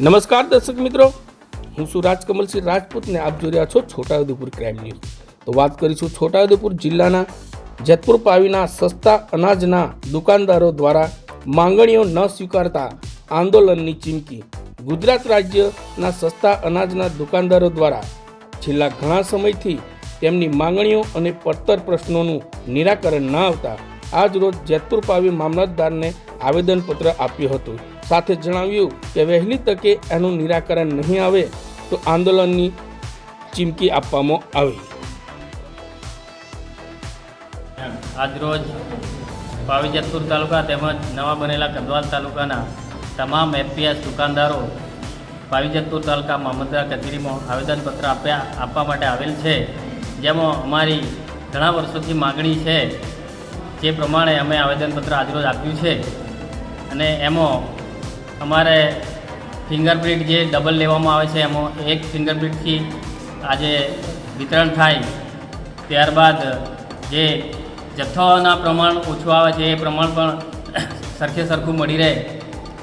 નમસ્કાર દર્શક મિત્રો. હું છું રાજકમલસિંહ રાજપૂતને આપ જોઈ રહ્યા છો છોટાઉદેપુર ક્રાઇમ ન્યૂઝ. તો વાત કરીશું છોટાઉદેપુર જિલ્લાના જેતપુર પાવીના સસ્તા અનાજના દુકાનદારો દ્વારા માંગણીઓ ન સ્વીકારતા આંદોલનની ચીમકી. ગુજરાત રાજ્યના સસ્તા અનાજના દુકાનદારો દ્વારા છેલ્લા ઘણા સમયથી તેમની માંગણીઓ અને પડતર પ્રશ્નોનું નિરાકરણ ન આવતા આજ રોજ જેતપુર પાવી મામલતદારને આવેદનપત્ર આપ્યું હતું. સાથે જણાવ્યું કે વહેલી તકે એનું નિરાકરણ નહીં આવે તો આંદોલનની ચીમકી આપવામાં આવી. આજરોજ પાવી જેતપુર તાલુકા તેમજ નવા બનેલા કંદવાલ તાલુકાના તમામ એફપીએસ દુકાનદારો પાવી જેતપુર તાલુકા મામલતદાર કચેરીમાં આવેદનપત્ર આપ્યા, આપવા માટે આવેલ છે. જેમાં અમારી ઘણા વર્ષોથી માગણી છે જે પ્રમાણે અમે આવેદનપત્ર આજરોજ આપ્યું છે. અને એમાં અમારે ફિંગરપ્રિન્ટ જે ડબલ લેવામાં આવે છે, એમાં એક ફિંગરપ્રિન્ટથી આજે વિતરણ થાય. ત્યારબાદ જે જથ્થાઓના પ્રમાણ ઓછું આવે છે, એ પ્રમાણ પણ સરખે સરખું મળી રહે.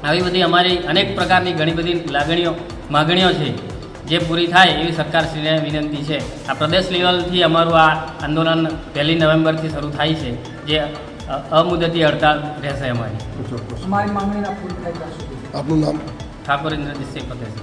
આવી બધી અમારી અનેક પ્રકારની ઘણી બધી લાગણીઓ, માગણીઓ છે, જે પૂરી થાય એવી સરકારશ્રીને વિનંતી છે. આ પ્રદેશ લેવલથી અમારું આ આંદોલન પહેલી નવેમ્બરથી શરૂ થાય છે. જે અમુદતી હડતાલ રહેશે અમારી અમારી માંગણીના પૂરી થાય આપનું નામ? ઠાકોર ઇન્દ્રજીતસિંહ પટેલ.